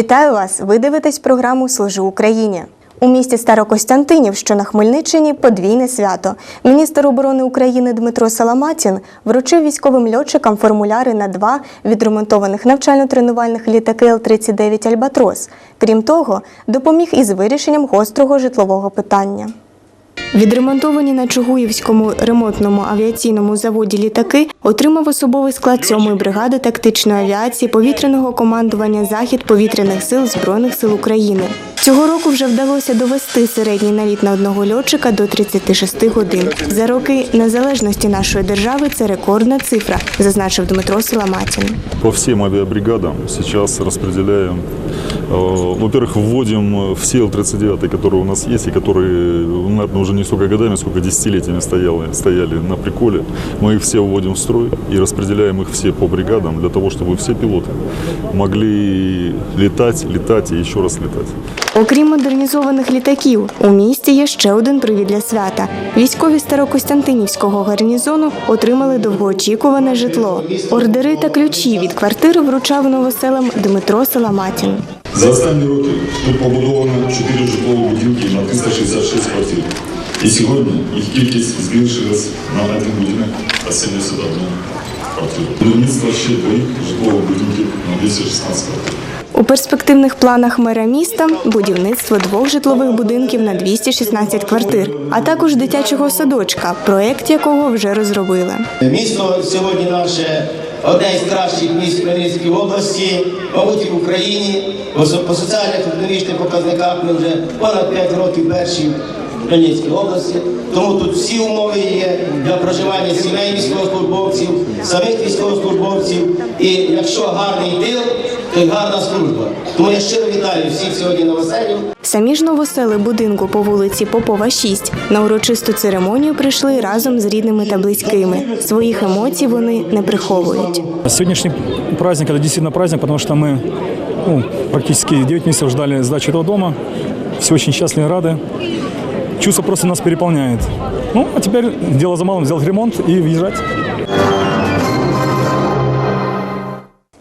Вітаю вас! Ви дивитесь програму Служу Україні. У місті Старокостянтинів, що на Хмельниччині, подвійне свято. Міністр оборони України Дмитро Саламатін вручив військовим льотчикам формуляри на два відремонтованих навчально-тренувальних літаки Л-39 Альбатрос. Крім того, допоміг із вирішенням гострого житлового питання. Відремонтовані на Чугуївському ремонтному авіаційному заводі літаки отримав особовий склад 7-ї бригади тактичної авіації повітряного командування Захід повітряних сил Збройних сил України. Цього року вже вдалося довести середній наліт на одного льотчика до 36 годин. За роки незалежності нашої держави це рекордна цифра, зазначив Дмитро Соломатін. По всем авиабригадам сейчас распределяем. э, Во-первых, вводим э, все Л-39, которые у нас есть и которые, ну, наверное, уже не столько годами, сколько десятилетиями стояли, стояли на приколе. Мы их все вводим в строй и распределяем их все по бригадам для того, чтобы все пилоты могли летать, летать и еще раз летать. Окрім модернізованих літаків, у місті є ще один привід для свята. Військові Старокостянтинівського гарнізону отримали довгоочікуване житло. Ордери та ключі від квартири вручав новоселам Дмитро Саламатін. За останні роки тут побудовано 4 житлові будинки на 366 квартир. І сьогодні їх кількість збільшилась на один будинок та 71 квартиру. Будівництво ще двох житлових будинків на 216 квартир. У перспективних планах мера міста будівництво двох житлових будинків на 216 квартир, а також дитячого садочка, проект якого вже розробили. Місто сьогодні наше одне із кращих міст Хмельницької області, мабуть, в Україні. По соціальних економічних показниках ми вже понад 5 років перші Хмельницькій області. Тому тут всі умови є для проживання сімей військовослужбовців, самих військовослужбовців. І якщо гарний тил, то й гарна служба. Тому я щиро вітаю всіх сьогодні новоселів. Самі ж новосели будинку по вулиці Попова 6 на урочисту церемонію прийшли разом з рідними та близькими. Своїх емоцій вони не приховують. Сегодняшний праздник – это действительно праздник, потому что мы ну, практически 9 месяцев ждали сдачи этого дома. Все очень счастливы и рады. Чувство просто нас переполняет. Ну, а теперь дело за малым – сделать ремонт и въезжать.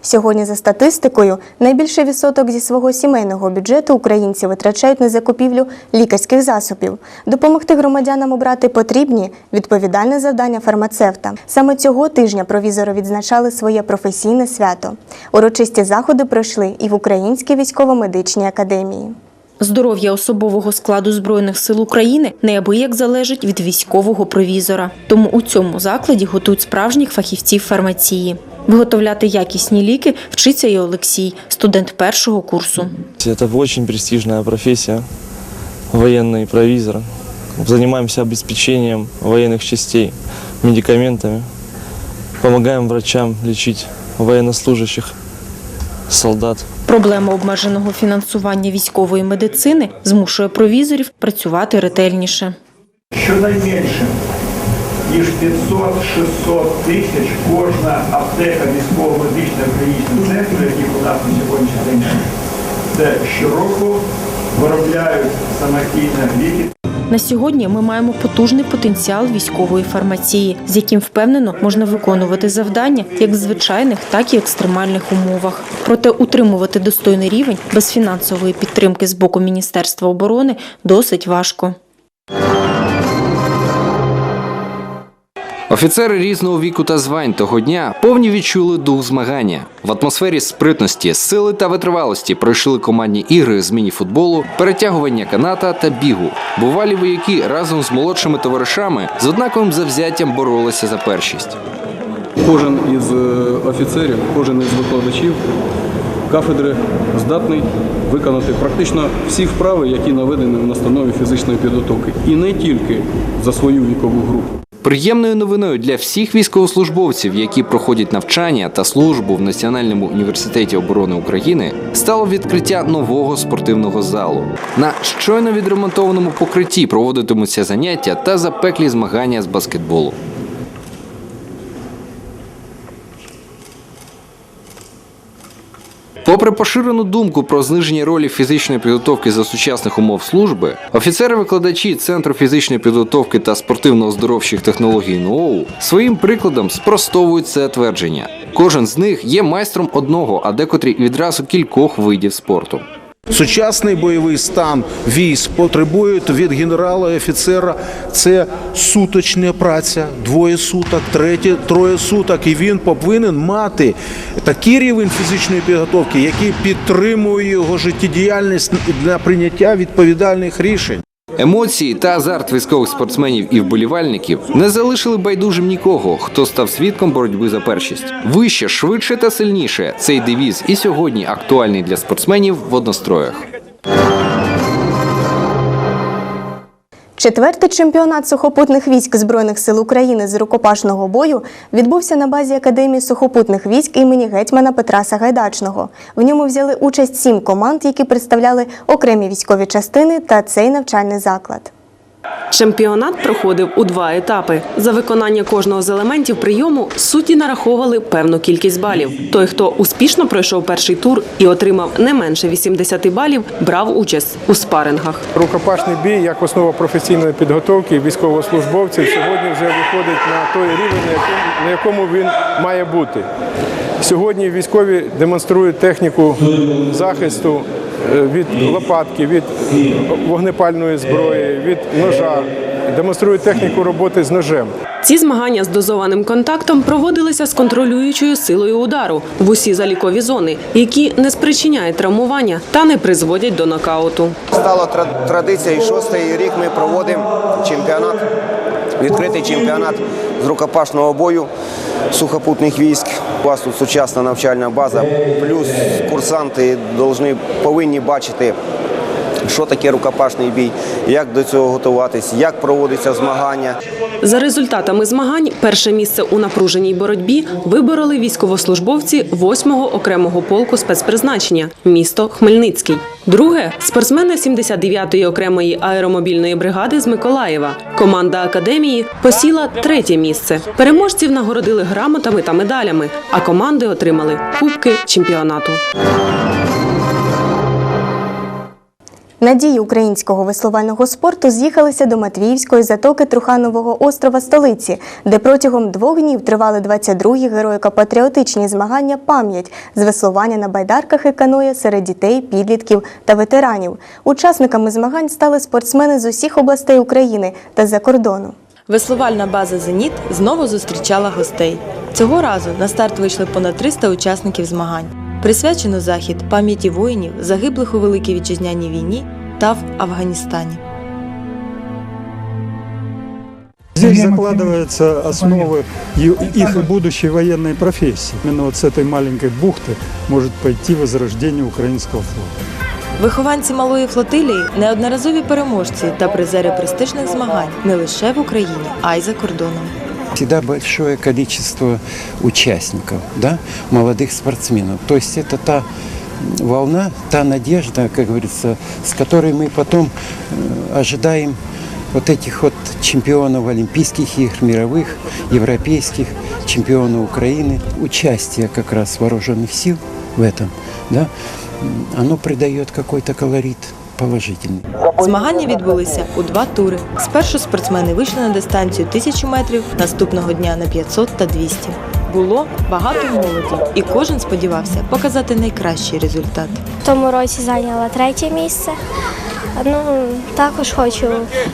Сьогодні, за статистикою, найбільший відсоток зі свого сімейного бюджету українці витрачають на закупівлю лікарських засобів. Допомогти громадянам обрати потрібні відповідальне завдання фармацевта. Саме цього тижня провізори відзначали своє професійне свято. Урочисті заходи пройшли і в Українській військово-медичній академії. Здоров'я особового складу збройних сил України неабияк залежить від військового провізора. Тому у цьому закладі готують справжніх фахівців фармації. Виготовляти якісні ліки вчиться і Олексій, студент першого курсу. Это очень престижная профессия, военный провизор. Занимаемся обеспечением военных частей медикаментами. Помогаем врачам лечить военнослужащих, солдат. Проблема обмеженого фінансування військової медицини змушує провізорів працювати ретельніше. щонайменше ніж 500-600 тисяч кожна аптека військово-медична клінічного центру, які у нас на сьогоднішній день, це щороку виробляють самостійно ліки. На сьогодні ми маємо потужний потенціал військової фармації, з яким впевнено можна виконувати завдання як в звичайних, так і екстремальних умовах. Проте утримувати достойний рівень без фінансової підтримки з боку Міністерства оборони досить важко. Офіцери різного віку та звань того дня повні відчули дух змагання. В атмосфері спритності, сили та витривалості пройшли командні ігри з міні-футболу, перетягування каната та бігу. Бувалі вояки разом з молодшими товаришами з однаковим завзяттям боролися за першість. Кожен із е, офіцерів, кожен із викладачів кафедри здатний виконати практично всі вправи, які наведені в настанові фізичної підготовки, і не тільки за свою вікову групу. Приємною новиною для всіх військовослужбовців, які проходять навчання та службу в Національному університеті оборони України, стало відкриття нового спортивного залу. На щойно відремонтованому покритті проводитимуться заняття та запеклі змагання з баскетболу. Попри поширену думку про зниження ролі фізичної підготовки за сучасних умов служби, офіцери-викладачі Центру фізичної підготовки та спортивно-оздоровчих технологій НОУ своїм прикладом спростовують це твердження. Кожен з них є майстром одного, а декотрі відразу кількох видів спорту. Сучасний бойовий стан військ потребує від генерала і офіцера це суточна праця, двоє суток, третє, троє суток. І він повинен мати такий рівень фізичної підготовки, який підтримує його життєдіяльність для прийняття відповідальних рішень. Емоції та азарт військових спортсменів і вболівальників не залишили байдужим нікого, хто став свідком боротьби за першість. Вище, швидше та сильніше цей девіз і сьогодні актуальний для спортсменів в одностроях. Четвертий чемпіонат сухопутних військ Збройних сил України з рукопашного бою відбувся на базі Академії сухопутних військ імені гетьмана Петра Сагайдачного. В ньому взяли участь сім команд, які представляли окремі військові частини та цей навчальний заклад. Чемпіонат проходив у два етапи. За виконання кожного з елементів прийому судді нараховували певну кількість балів. Той, хто успішно пройшов перший тур і отримав не менше 80 балів, брав участь у спарингах. Рукопашний бій як основа професійної підготовки військовослужбовців сьогодні вже виходить на той рівень, на якому він має бути. Сьогодні військові демонструють техніку захисту е, від лопатки, від вогнепальної зброї, від ножа, демонструють техніку роботи з ножем. Ці змагання з дозованим контактом проводилися з контролюючою силою удару в усі залікові зони, які не спричиняють травмування та не призводять до нокауту. Стало тра- традицією. Шостий рік ми проводимо чемпіонат, відкритий чемпіонат з рукопашного бою сухопутних військ. У вас тут сучасна навчальна база, плюс курсанти повинні бачити. Що таке рукопашний бій, як до цього готуватись, як проводиться змагання. За результатами змагань перше місце у напруженій боротьбі вибороли військовослужбовці 8-го окремого полку спецпризначення місто Хмельницький. Друге спортсмени 79-ї окремої аеромобільної бригади з Миколаєва. Команда академії посіла третє місце. Переможців нагородили грамотами та медалями, а команди отримали кубки чемпіонату. Надії українського веслувального спорту з'їхалися до Матвіївської затоки Труханового острова столиці, де протягом двох днів тривали 22-гі героїко-патріотичні змагання пам'ять з веслування на байдарках і каноє серед дітей, підлітків та ветеранів. Учасниками змагань стали спортсмени з усіх областей України та з-за кордону. Веслувальна база Зеніт знову зустрічала гостей. Цього разу на старт вийшли понад 300 учасників змагань. Присвячено захід пам'яті воїнів, загиблих у Великій Вітчизняній війні та в Афганістані. Здесь закладываются основы и- их будущей военной профессии. Именно вот с этой маленькой бухты может пойти возрождение украинского флота. Вихованці малої флотилії неодноразові переможці та призери престижних змагань не лише в Україні, а й за кордоном. Всегда большое количество участников, да, молодых спортсменов. То есть это та волна, та надежда, как говорится, с которой мы потом э, ожидаем вот этих вот чемпионов Олимпийских игр, мировых, европейских, чемпионов Украины. Участие как раз вооруженных сил в этом, да, оно придает какой-то колорит положительный. Змагання відбулися у два тури. Спершу спортсмени вийшли на дистанцію 1000 метрів, наступного дня на 500 та 200. Було багато молоді, і кожен сподівався показати найкращий результат. В тому році зайняла третє місце. Ну, також хочу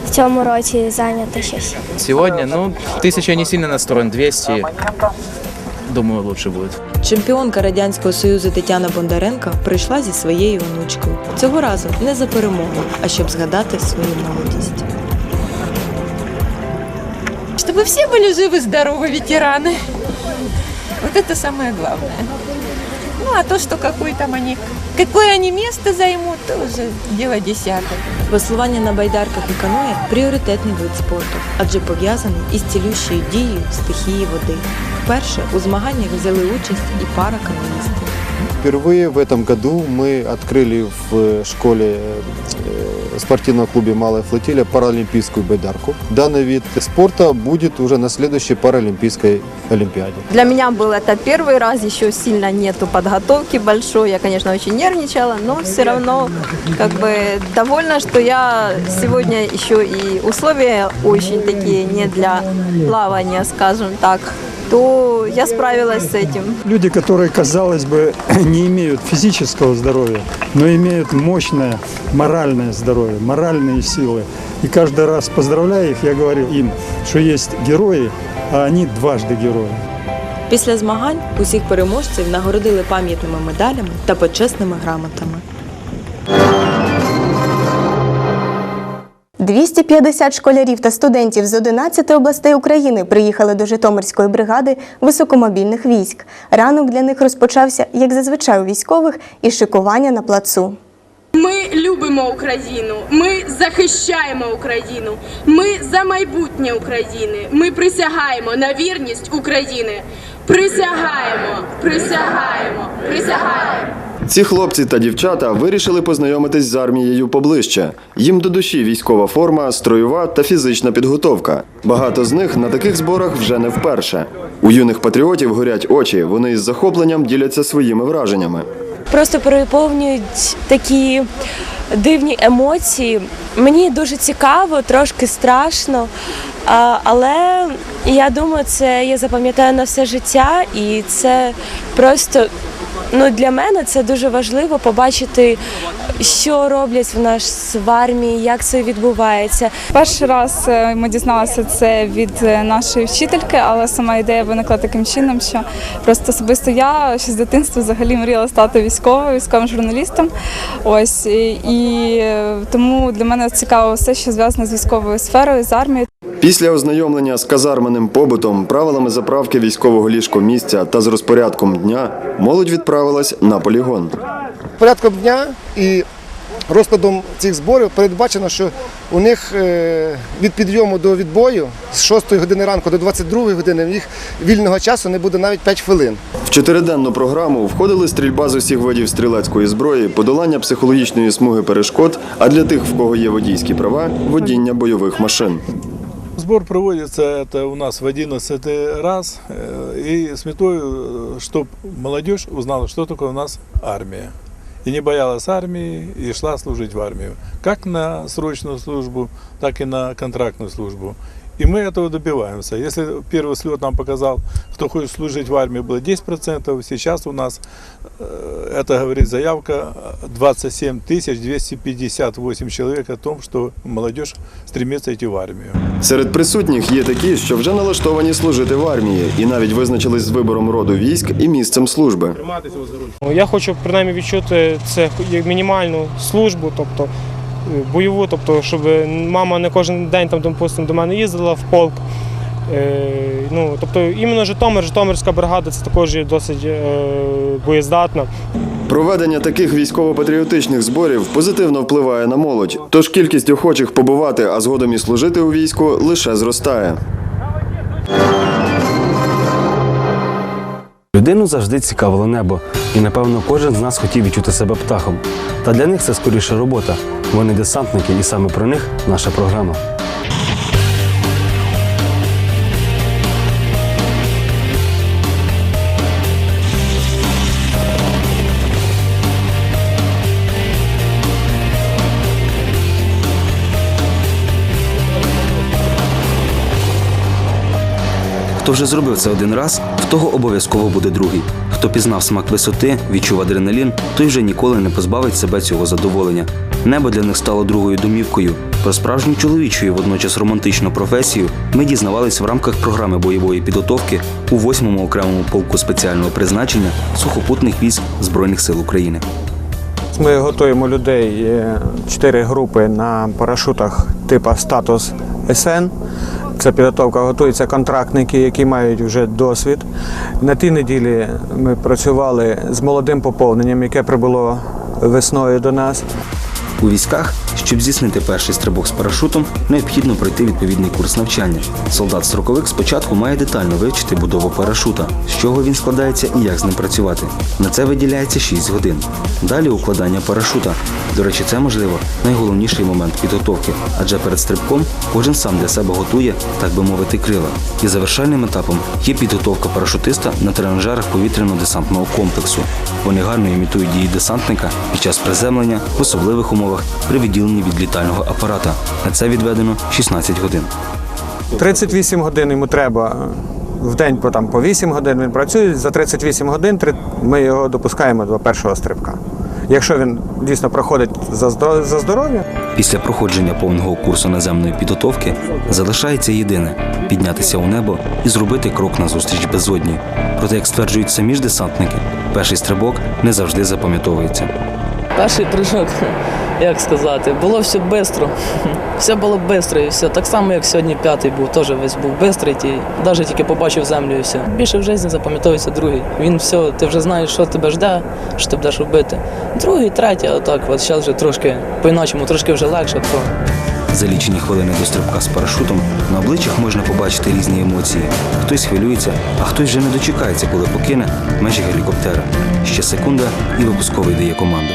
в цьому році зайняти щось. Сегодня, ну, тысяча не сильно настроен, 200, думаю, лучше будет. Чемпіонка радянського союзу Тетяна Бондаренко прийшла зі своєю онучкою. Цього разу не за перемогу, а щоб згадати свою молодість. Чтобы все были живы, здоровы, ветераны. Вот это самое главное. Ну, а то, что какой там они, какое они место займут, то уже дело десятое. Веслування на байдарках і каное пріоритетний вид спорту, адже пов'язаний із цілющою дією стихії води. Вперше у змаганнях взяли участь і пара каноїстів. Впервые в этом году мы открыли в школе э, спортивном клубе «Малая флотилия» паралимпийскую байдарку. Данный вид спорта будет уже на следующей паралимпийской олимпиаде. Для меня был это первый раз, еще сильно нету подготовки большой. Я, конечно, очень нервничала, но все равно как бы довольна, что я сегодня еще и условия очень такие не для плавания, скажем так. то я справилась с этим. Люди, которые, казалось бы, не имеют физического здоровья, но имеют мощное моральное здоровье, моральные силы. И каждый раз поздравляя их, я говорю им, что есть герои, а они дважды герои. Після змагань усіх переможців нагородили пам'ятними медалями та почесними грамотами. 250 школярів та студентів з 11 областей України приїхали до Житомирської бригади високомобільних військ. Ранок для них розпочався, як зазвичай у військових, із шикування на плацу. Ми любимо Україну, ми захищаємо Україну, ми за майбутнє України. Ми присягаємо на вірність України. Присягаємо, присягаємо, присягаємо. Ці хлопці та дівчата вирішили познайомитись з армією поближче. Їм до душі військова форма, строєва та фізична підготовка. Багато з них на таких зборах вже не вперше. У юних патріотів горять очі. Вони із захопленням діляться своїми враженнями. просто переповнюють такі дивні емоції. Мені дуже цікаво, трошки страшно, але я думаю, це я запам'ятаю на все життя, і це просто. Ну, для мене це дуже важливо побачити, що роблять в нас в армії, як це відбувається. Перший раз е, ми дізналися це від е, нашої вчительки, але сама ідея виникла таким чином, що просто особисто я ще з дитинства взагалі мріяла стати військовою, військовим журналістом. Ось і, е, тому для мене цікаво все, що зв'язане з військовою сферою, з армією. Після ознайомлення з казарменим побутом, правилами заправки військового ліжкомісця та з розпорядком дня, молодь відправилась на полігон. порядком дня і розкладом цих зборів передбачено, що у них е, від підйому до відбою з 6 години ранку до 22 години їх вільного часу не буде навіть 5 хвилин. В чотириденну програму входили стрільба з усіх видів стрілецької зброї, подолання психологічної смуги перешкод, а для тих, в кого є водійські права, водіння бойових машин. Сбор проводится это у нас в 11 раз э, и с метой, чтобы молодежь узнала, что такое у нас армия. И не боялась армии и шла служить в армию. Как на срочную службу, так и на контрактную службу. И мы этого добиваемся. Если первый слет нам показал, кто хочет служить в армии, было 10%, сейчас у нас, э, это говорит заявка, 27 258 человек о том, что молодежь стремится идти в армию. Серед присутніх є такі, що вже налаштовані служити в армії, і навіть визначились з вибором роду військ і місцем служби. Я хочу принаймні відчути це як мінімальну службу, тобто е, бойову, тобто, щоб мама не кожен день там, допустим, до мене їздила в полк. Е, Ну, тобто іменно Житомир, Житомирська бригада це також є досить е, боєздатна. Проведення таких військово-патріотичних зборів позитивно впливає на молодь, тож кількість охочих побувати, а згодом і служити у війську лише зростає. Людину завжди цікавило небо, і напевно кожен з нас хотів відчути себе птахом. Та для них це скоріше робота. Вони десантники, і саме про них наша програма. Хто вже зробив це один раз, в того обов'язково буде другий. Хто пізнав смак висоти, відчув адреналін, той вже ніколи не позбавить себе цього задоволення. Небо для них стало другою домівкою. Про справжню чоловічу і водночас романтичну професію ми дізнавались в рамках програми бойової підготовки у 8-му окремому полку спеціального призначення сухопутних військ Збройних сил України. Ми готуємо людей е, чотири групи на парашутах типу статус СН. Це підготовка готуються контрактники, які мають вже досвід. На тій неділі ми працювали з молодим поповненням, яке прибуло весною до нас. У військах, щоб здійснити перший стрибок з парашутом, необхідно пройти відповідний курс навчання. Солдат-строковик спочатку має детально вивчити будову парашута, з чого він складається і як з ним працювати. На це виділяється 6 годин. Далі укладання парашута. До речі, це можливо найголовніший момент підготовки, адже перед стрибком кожен сам для себе готує, так би мовити, крила. І завершальним етапом є підготовка парашутиста на тренажерах повітряно-десантного комплексу. Вони гарно імітують дії десантника під час приземлення в особливих умовах при відділенні від літального апарата. На це відведено 16 годин. 38 годин йому треба в день по, там, по 8 годин він працює, за 38 годин три- ми його допускаємо до першого стрибка. Якщо він дійсно проходить за за здоров'я, Після проходження повного курсу наземної підготовки залишається єдине піднятися у небо і зробити крок назустріч безодні. Проте, як стверджують самі ж десантники, перший стрибок не завжди запам'ятовується. Перший прыжок, як сказати, було все швидко. Все було швидко і все. Так само, як сьогодні п'ятий був, теж весь був швидкий, навіть тільки побачив землю і все. Більше в житті запам'ятовується другий. Він все, ти вже знаєш, що тебе жде, що ти будеш робити. Другий, третій, отак, от зараз вже трошки по-інакшому, трошки вже легше. То. За лічені хвилини до стрибка з парашутом на обличчях можна побачити різні емоції. Хтось хвилюється, а хтось вже не дочекається, коли покине межі гелікоптера. Ще секунда, і випусковий дає команду.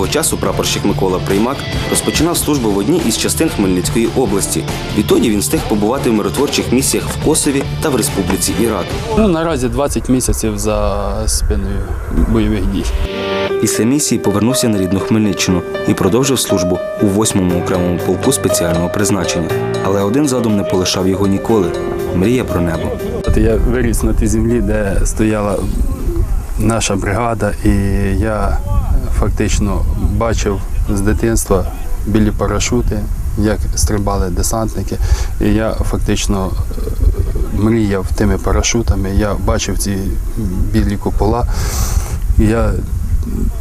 Свого часу прапорщик Микола Приймак розпочинав службу в одній із частин Хмельницької області. Відтоді він встиг побувати в миротворчих місіях в Косові та в Республіці Ірак. Ну, наразі 20 місяців за спиною бойових дій. Після місії повернувся на рідну Хмельниччину і продовжив службу у 8-му окремому полку спеціального призначення. Але один задум не полишав його ніколи мрія про небо. От я виріс на тій землі, де стояла наша бригада, і я фактично бачив з дитинства білі парашути, як стрибали десантники. І я фактично е, мріяв тими парашутами. Я бачив ці білі купола. Я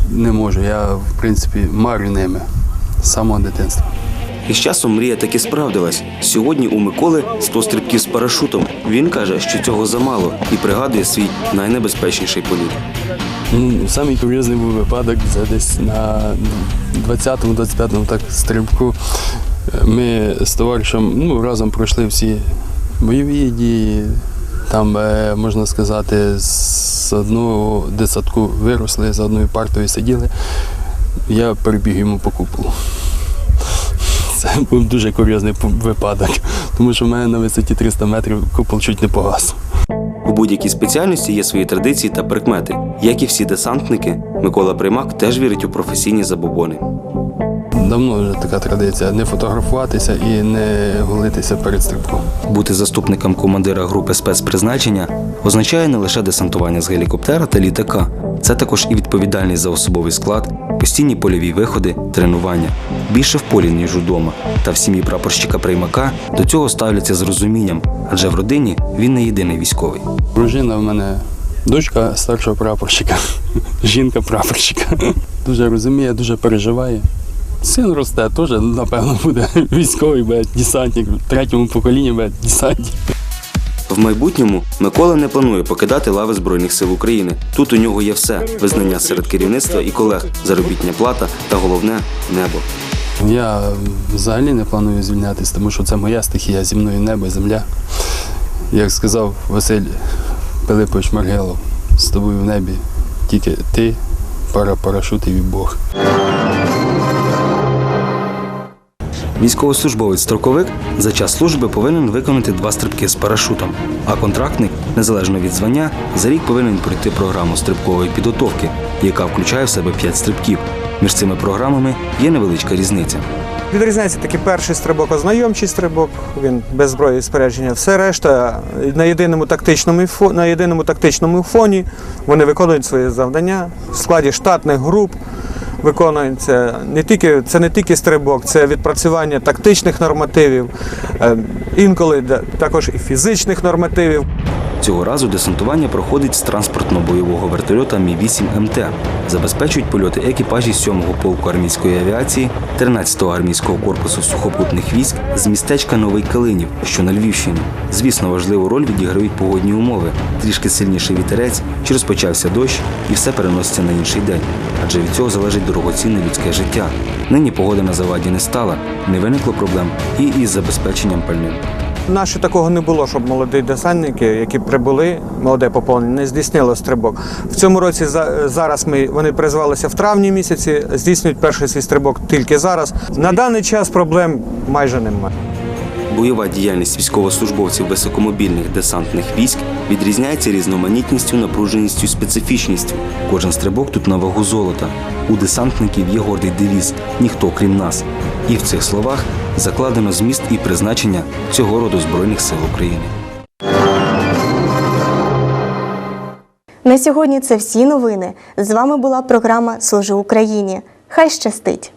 не можу, я в принципі марю ними з самого дитинства. І з часом мрія таки справдилась. Сьогодні у Миколи 100 стрибків з парашутом. Він каже, що цього замало і пригадує свій найнебезпечніший політ. Ну, самий курйозний був випадок це десь на 20-25 так стрибку. Ми з товаришем ну, разом пройшли всі бойові дії. Там, е, можна сказати, з одного десятку виросли, за одною партою сиділи. Я перебіг йому по куполу. Це був дуже курйозний випадок, тому що в мене на висоті 300 метрів купол чуть не погас. Будь-якій спеціальності є свої традиції та прикмети. Як і всі десантники, Микола Примак теж вірить у професійні забобони. Давно вже така традиція не фотографуватися і не голитися перед стрибком. Бути заступником командира групи спецпризначення означає не лише десантування з гелікоптера та літака, це також і відповідальність за особовий склад, постійні польові виходи, тренування. Більше в полі, ніж удома. Та в сім'ї прапорщика приймака до цього ставляться з розумінням, адже в родині він не єдиний військовий. Дружина в мене дочка старшого прапорщика, жінка прапорщика. Дуже розуміє, дуже переживає. Син росте, теж, напевно, буде військовий, буде десантник, в третьому поколінні буде десантник. В майбутньому Микола не планує покидати лави Збройних сил України. Тут у нього є все: визнання серед керівництва і колег, заробітня плата та головне небо. Я взагалі не планую звільнятися, тому що це моя стихія зі мною небо і земля. Як сказав Василь Пилипович Маргелов, з тобою в небі тільки ти, пара парашутів і Бог. Військовослужбовець-строковик за час служби повинен виконати два стрибки з парашутом, а контрактник, незалежно від звання, за рік повинен пройти програму стрибкової підготовки, яка включає в себе п'ять стрибків. Між цими програмами є невеличка різниця. Відрізняється такий перший стрибок, ознайомчий стрибок, він без зброї і спорядження. Все решта на єдиному тактичному на єдиному тактичному фоні вони виконують свої завдання в складі штатних груп. Виконується не тільки це не тільки стрибок, це відпрацювання тактичних нормативів, е, інколи також і фізичних нормативів. Цього разу десантування проходить з транспортно-бойового вертольота Мі-8 МТ. Забезпечують польоти екіпажі 7-го полку армійської авіації, 13-го армійського корпусу сухопутних військ з містечка Новий Калинів, що на Львівщині. Звісно, важливу роль відіграють погодні умови. Трішки сильніший вітерець, чи розпочався дощ, і все переноситься на інший день. Адже від цього залежить дорогоцінне людське життя. Нині погода на заваді не стала, не виникло проблем і із забезпеченням пальним. Наше такого не було, щоб молоді десантники, які прибули, молоде поповнення, не здійснило стрибок. В цьому році за- зараз ми вони призвалися в травні місяці, здійснюють перший свій стрибок тільки зараз. На даний час проблем майже немає. Бойова діяльність військовослужбовців високомобільних десантних військ відрізняється різноманітністю, напруженістю, специфічністю. Кожен стрибок тут на вагу золота. У десантників є гордий девіз ніхто крім нас. І в цих словах закладено зміст і призначення цього роду Збройних сил України. На сьогодні це всі новини. З вами була програма Служу Україні. Хай щастить!